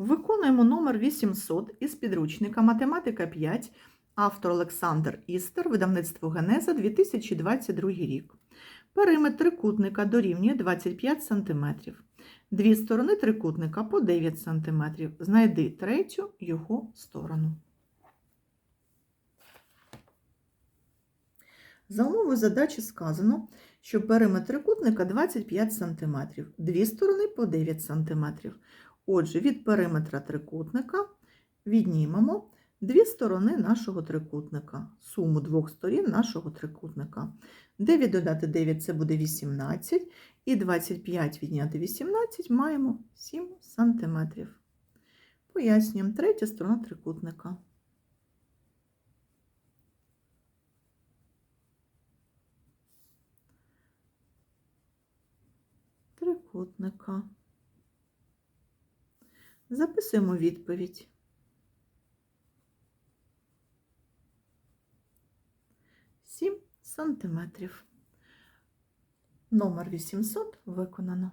Виконуємо номер 800 із підручника Математика 5, автор Олександр Істер, видавництво Генеза 2022 рік. Периметр трикутника дорівнює 25 см. Дві сторони трикутника по 9 см. Знайди третю його сторону. За умовою задачі сказано, що периметр трикутника 25 см, дві сторони по 9 см. Отже, від периметра трикутника віднімемо дві сторони нашого трикутника, суму двох сторін нашого трикутника. 9 додати 9 це буде 18, і 25 відняти 18 маємо 7 см. Пояснюємо, третя сторона трикутника. Трикутника. Записуємо відповідь. Сім сантиметрів. Номер 800 виконано.